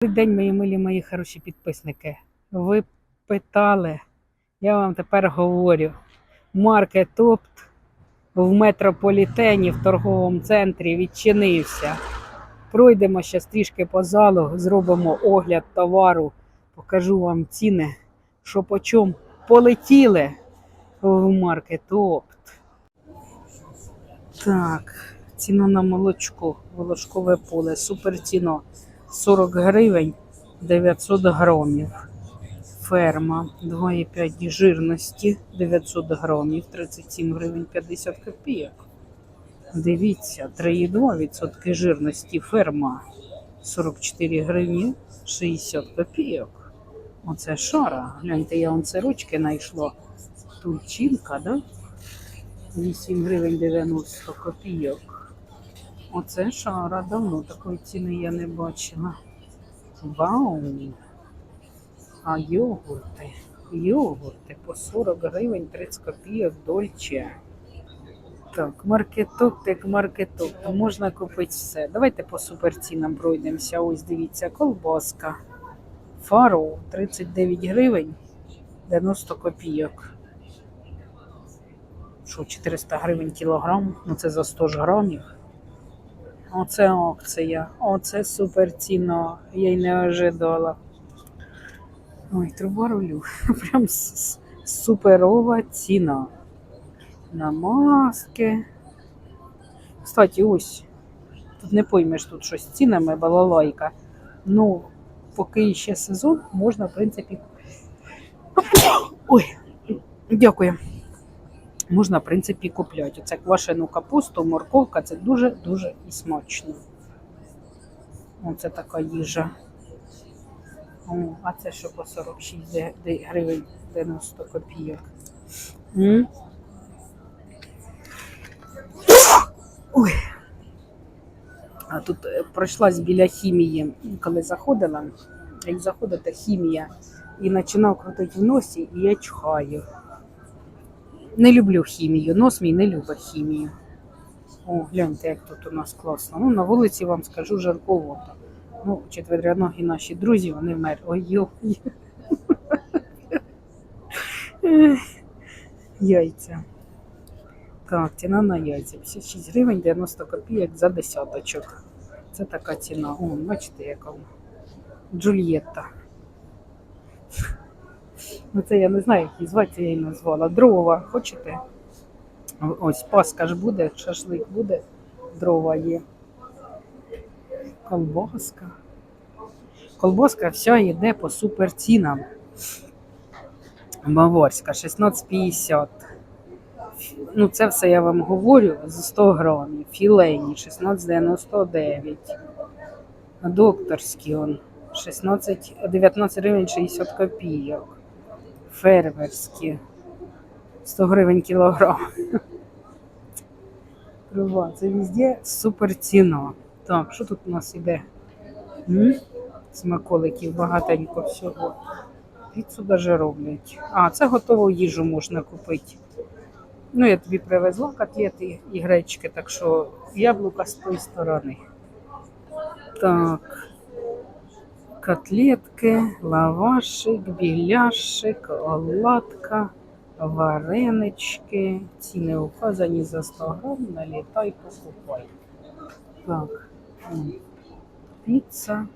Добрий день, мої милі, мої хороші підписники. Ви питали, я вам тепер говорю. Маркет Опт в метрополітені в торговому центрі відчинився. Пройдемо ще трішки по залу, зробимо огляд товару, покажу вам ціни, що по чому полетіли в Маркет Опт. Так, ціна на молочко, волошкове поле, супер ціно. 40 гривень 900 грамів. Ферма 2,5 жирності 900 грамів, 37 гривень 50 копійок. Дивіться, 3,2% жирності ферма 44 гривні 60 копійок. Оце шара. Гляньте, я вам це ручки знайшла. Тульчинка, да? 8 гривень 90 копійок. Оце шара, давно такої ціни я не бачила. Вау! А йогурти, йогурти по 40 гривень 30 копійок дольче. Так, маркеток, так маркеток. Можна купити все. Давайте по суперцінам пройдемося. Ось дивіться, колбаска. Фаро 39 гривень 90 копійок. Що, 400 гривень кілограм? Ну це за 100 ж грамів. Оце акція. Оце супер ціна. Я й не ожидала. Ой, труба рулю. Прям суперова ціна. На маски. Кстати, ось. Тут не поймеш тут щось з цінами, балалайка. Ну, поки ще сезон, можна, в принципі. Ой, дякую можна, в принципі, купляти. Оце квашену капусту, морковка це дуже-дуже смачно. Оце така їжа. О, а це що по 46 де- де- гривень 90 копійок. Ой. А тут е, пройшлась біля хімії, коли заходила, як заходите хімія, і починав крутити в носі, і я чхаю. Не люблю хімію. Нос мій не любить хімію. О, гляньте, як тут у нас класно. Ну, на вулиці вам скажу жарковато. Ну, четвероногі наші друзі, вони вмерли. Ой, йо. Яйця. Так, ціна на яйця. 56 гривень 90 копійок за десяточок. Це така ціна. О, бачите, яка. Джульєтта. Ну це я не знаю, як її звати, я її назвала. Дрова, хочете? Ось паска ж буде, шашлик буде, дрова є. Колбаска. Колбаска вся йде по суперцінам. Баварська 16,50. Ну, це все я вам говорю за 100 грамів. Філейні 16,99. Докторський он 16, 19 гривень 60 копійок. Фермерські 100 гривень кілограм. Трава, це везде супер ціна. Так, що тут у нас іде? М? Смаколиків багатенько всього. Піцу даже роблять. А, це готову їжу можна купити. Ну, я тобі привезла котлети і гречки, так що яблука з тої сторони. Так. Котлетки, лавашик, біляшик, оладка, варенички. Ціни указані за 100 грам, налітай, покупай. Так. Піца.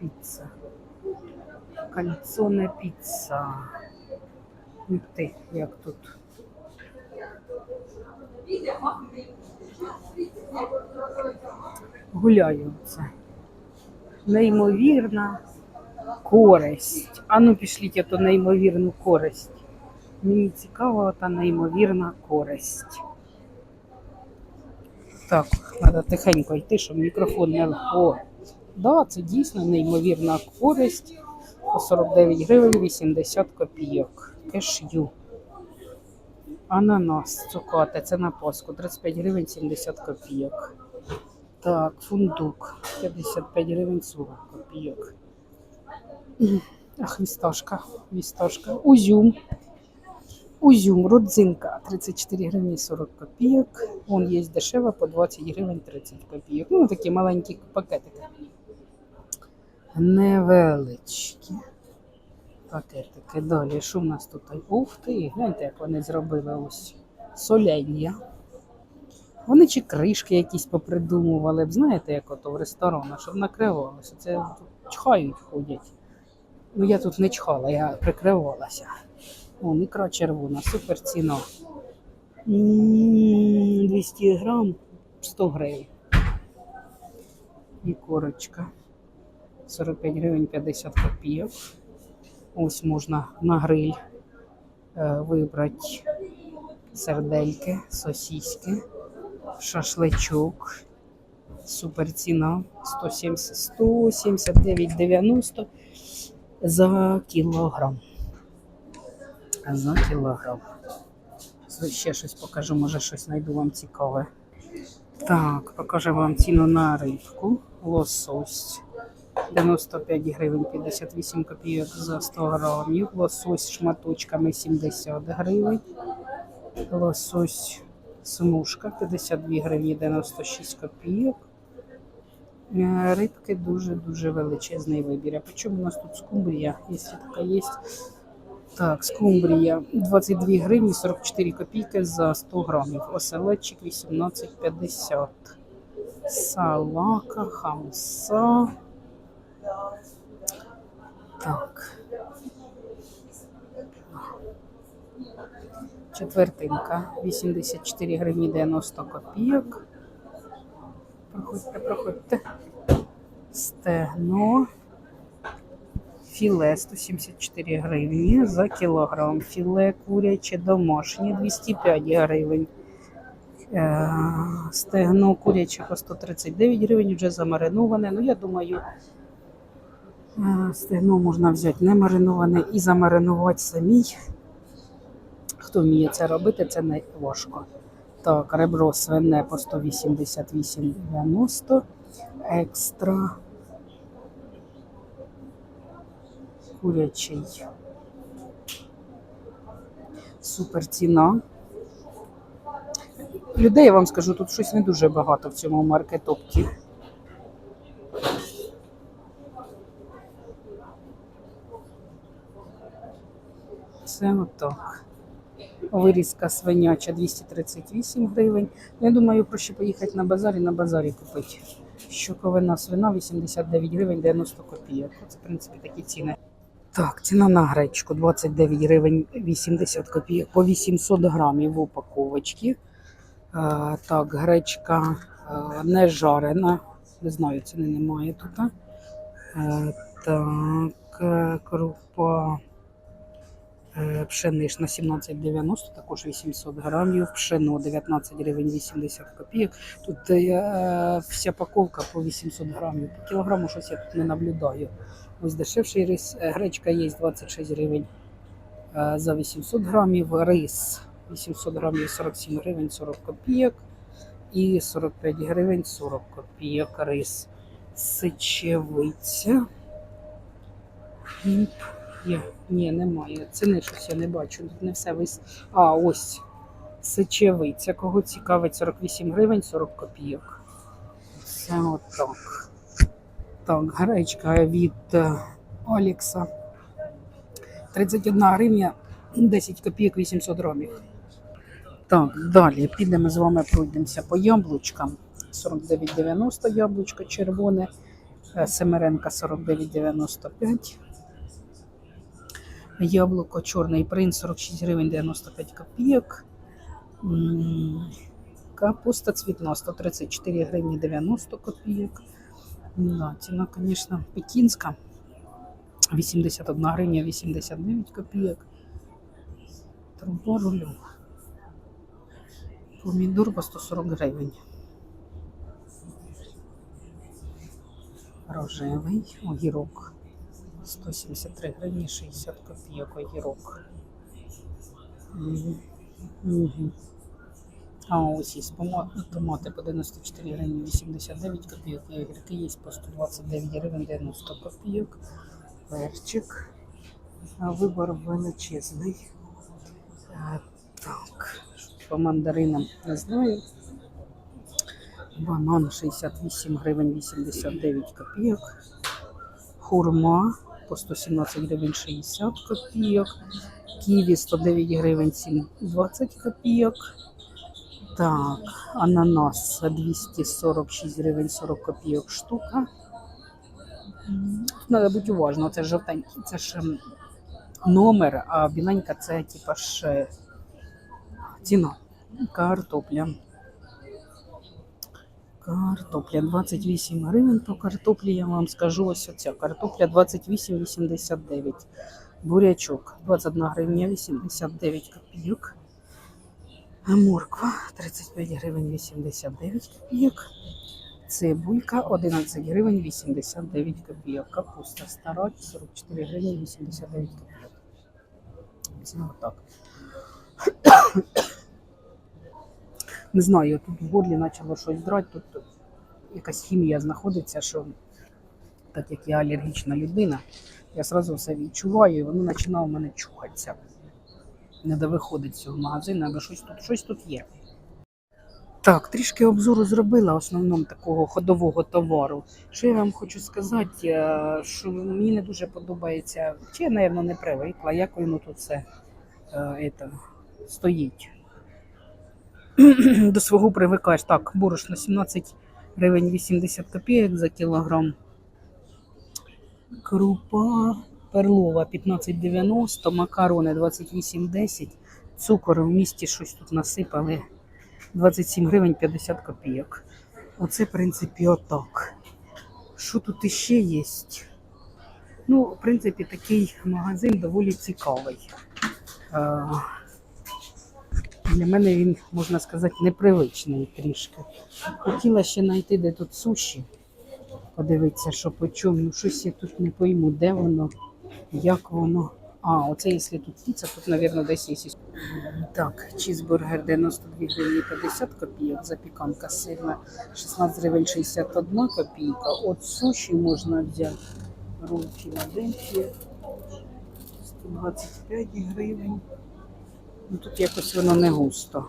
Піца. Кальцоне піца. Ти, як тут. Гуляю це неймовірна користь. А ну пішліть ту неймовірну користь. Мені цікава та неймовірна користь. Так, треба тихенько йти, щоб мікрофон не лго. Да, це дійсно неймовірна користь. По 49 гривень 80 копійок. Кешю. Ананас, цукати, це на Пасху. 35 гривень 70 копійок. Так, фундук 55 гривень 40 копійок. Ах, вісташка, вісташка. Узюм. Узюм, родзинка 34 гривні 40 копійок. Вон є дешева по 20 гривень 30 копійок. Ну, такі маленькі пакетики. невеличкі. Пакетики. Далі, що в нас тут? Ух ти, гляньте, як вони зробили ось соленья. Вони чи кришки якісь попридумували б, знаєте, як ото в ресторанах, щоб накривалося. Це чхають ходять. Ну я тут не чхала, я прикривалася. О, ікра червона, супер ціна. 200 грам 100 гривень. І корочка. 45 гривень 50 копійок. Ось можна на гриль е, вибрати сердельки, сосиски, шашличок. Супер ціна 179,90 за кілограм. За кілограм. Ще щось покажу, може щось знайду вам цікаве. Так, покажу вам ціну на рибку. Лосось 95 гривень 58 копійок за 100 грамів. Лосось шматочками 70 гривень. Лосось смужка 52 гривні 96 копійок. Е, Рибки дуже-дуже величезний вибір. А по чому у нас тут скумбрія? Якщо така є. Так, скумбрія 22 гривні 44 копійки за 100 грамів. Оселедчик 18,50. Салака, хамса. Так. Четвертинка 84 гривні 90 копійок. Проходьте, проходьте. Стегно. Філе 174 гривні за кілограм. Філе куряче домашнє 205 гривень. Е, Стегно куряче по 139 гривень, вже замариноване. Ну, я думаю, е, стегно можна взяти не мариноване і замаринувати самій. Хто вміє це робити, це не важко. Так, ребро свине по 188,90. Екстра. Курячий. Супер ціна. Людей я вам скажу, тут щось не дуже багато в цьому маркетопці. Це отак. Вирізка свиняча 238 гривень. Ну, Я думаю, проще поїхати на базар і на базарі купити. Щоковина свина 89 гривень 90 копійок. Це, в принципі, такі ціни. Так, ціна на гречку 29 гривень 80 копійок по 800 грамів в упаковочці. Е, так, гречка е, не жарена. Не знаю, ціни немає тут. Е, так, е, крупа пшенична 17,90, також 800 грамів. Пшено 19 гривень 80 копійок. Тут е, вся паковка по 800 грамів. По кілограму щось я тут не наблюдаю. Ось дешевший рис. Е, Гречка є 26 гривень е, за 800 грамів. Рис 800 грамів 47 гривень 40 копійок. І 45 гривень 40 копійок рис. Сечевиця. Є. Ні, немає. Ціни щось я не бачу. Тут не все вис. А, ось. Сечевиця. Кого цікавить 48 гривень 40 копійок. Це отак. Так, гречка від е, Олікса. 31 гривня 10 копійок 800 грамів. Так, далі підемо з вами пройдемося по яблучкам. 49,90 яблучко червоне, е, семеренка 49,95. Яблуко чорний принц 46 гривень 95 копійок. Капуста цвітна 134 гривні 90 копійок. Да, ціна, звісно, пекінська. 81 гривня 89 копійок. Труба рулю. Помідор по 140 гривень. Рожевий огірок. 173 гривні 60 копійок огірок. А ось є томати по 94 гривні 89 копійок, і огірки є по 129 гривень 90 копійок. Перчик. Вибор величезний. Так, по мандаринам не знаю. Банан 68 гривень 89 копійок. Хурма по 117 гривень 60 копійок. Ківі 109 гривень 7 20 копійок. Так, ананас 246 гривень 40 копійок штука. Треба бути уважно, це жовтенький, це ж номер, а біленька це типа ж ціна. Картопля. Картопля 28 гривень по картоплі, я вам скажу ось оця. Картопля 28,89. Бурячок 21 гривня 89 копійок. Морква 35 гривень 89 копійок. Цибулька 11 гривень 89 копійок. Капуста стара 44 гривні 89 копійок. Це отак. Не знаю, тут в горлі почало щось драти, тут якась хімія знаходиться, що так як я алергічна людина, я одразу все відчуваю, і воно починає у мене чухатися. Не де виходить з цього магазину, або щось тут, щось тут є. Так, трішки обзору зробила в основному такого ходового товару. Що я вам хочу сказати, е, що мені не дуже подобається, чи я, мабуть, не привикла, як воно тут все е, это, стоїть. До свого привикаєш. Так, борошно 17 гривень 80 копійок за кілограм. Крупа перлова 15,90, макарони 28,10, цукор в місті щось тут насипали 27 гривень 50 копійок. Оце, в принципі, отак. Що тут іще є? Ну, в принципі, такий магазин доволі цікавий. Для мене він, можна сказати, непривичний трішки. Хотіла ще знайти, де тут суші. Подивитися, що по чому. Ну, щось я тут не пойму, де воно, як воно. А, оце якщо тут піца, тут, мабуть, десь є. Так, чізбургер 92 гривні 50 копійок, запіканка сирна 16 гривень 61 копійка. От суші можна взяти. Руль Філадельфія 125 гривень. Ну, тут якось воно не густо.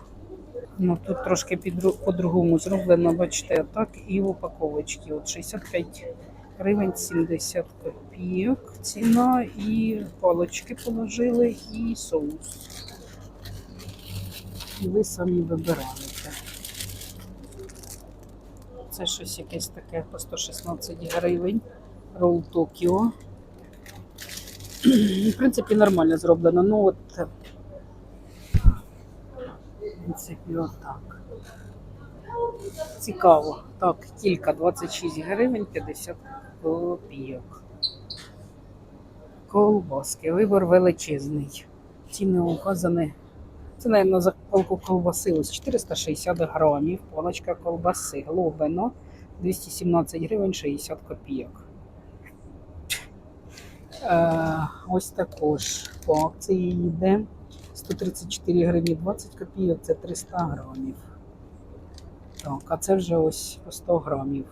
Ну, тут трошки по-другому зроблено, бачите, так, і в упаковочці. От 65 гривень 70 копійок ціна, і палочки положили, і соус. І ви самі вибираєте. Це щось якесь таке по 116 гривень. Ролл Токіо. В принципі, нормально зроблено. Ну от принципі, отак. Цікаво. Так, кілька 26 гривень 50 копійок. Колбаски. Вибор величезний. Ціни указані. Це, мабуть, за палку колбаси ось 460 грамів. Палочка колбаси. Глобино 217 гривень 60 копійок. Е, ось також по акції йде 134 гривні 20 копійок, це 300 грамів. Так, а це вже ось 100 грамів.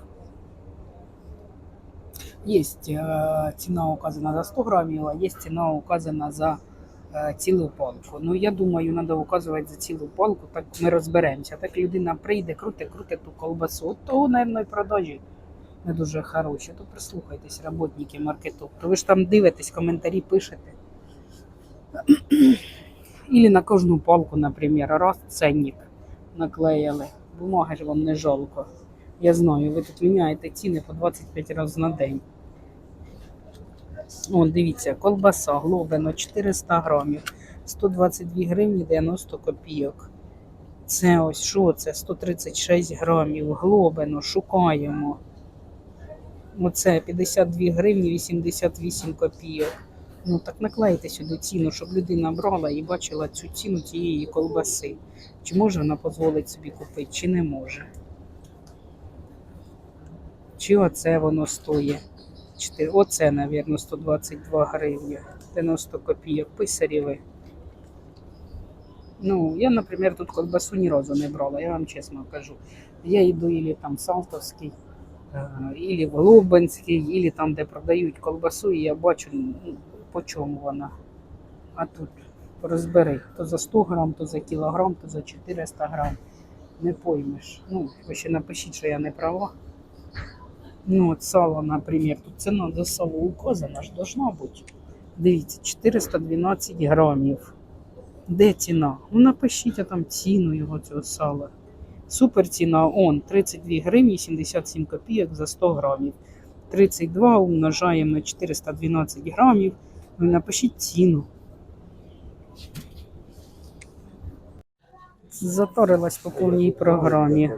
Є е, ціна указана за 100 грамів, а є ціна указана за е, цілу палку. Ну, я думаю, треба указувати за цілу палку, так ми розберемося. Так людина прийде, круте, круте ту колбасу. От того, мабуть, і продажі не дуже хороші. То прислухайтесь, роботники маркету. То ви ж там дивитесь, коментарі пишете. Или на кожну палку, наприклад, раз ценник наклеїли. Бумаги ж вам не жалко. Я знаю, ви тут міняєте ціни по 25 разів на день. О, дивіться, колбаса глобино 400 грамів, 122 гривні 90 копійок. Це ось що це? 136 грамів. Глобино, шукаємо. Оце 52 гривні 88 копійок. Ну так наклейте сюди ціну, щоб людина брала і бачила цю ціну цієї колбаси. Чи може вона дозволить собі купити, чи не може. Чи оце воно стоїть? Оце, мабуть, 122 гривні, 90 копійок, писарєві. Ну, я, наприклад, тут колбасу ні разу не брала, я вам чесно кажу. Я йду ілі там Салтовський, е, ілі в Глобинський, ілі там, де продають колбасу, і я бачу, ну, по чому вона. А тут розбери, то за 100 грам, то за кілограм, то за 400 грам. Не поймеш. Ну, ви ще напишіть, що я не права. Ну, от сало, наприклад, тут ціна за сало указана ж должна бути. Дивіться, 412 грамів. Де ціна? Ну напишіть а там ціну його цього сала. Супер ціна, он 32 гривні 77 копійок за 100 грамів. 32 умножаємо на 412 грамів. Напишіть ціну. Заторилась по повній програмі.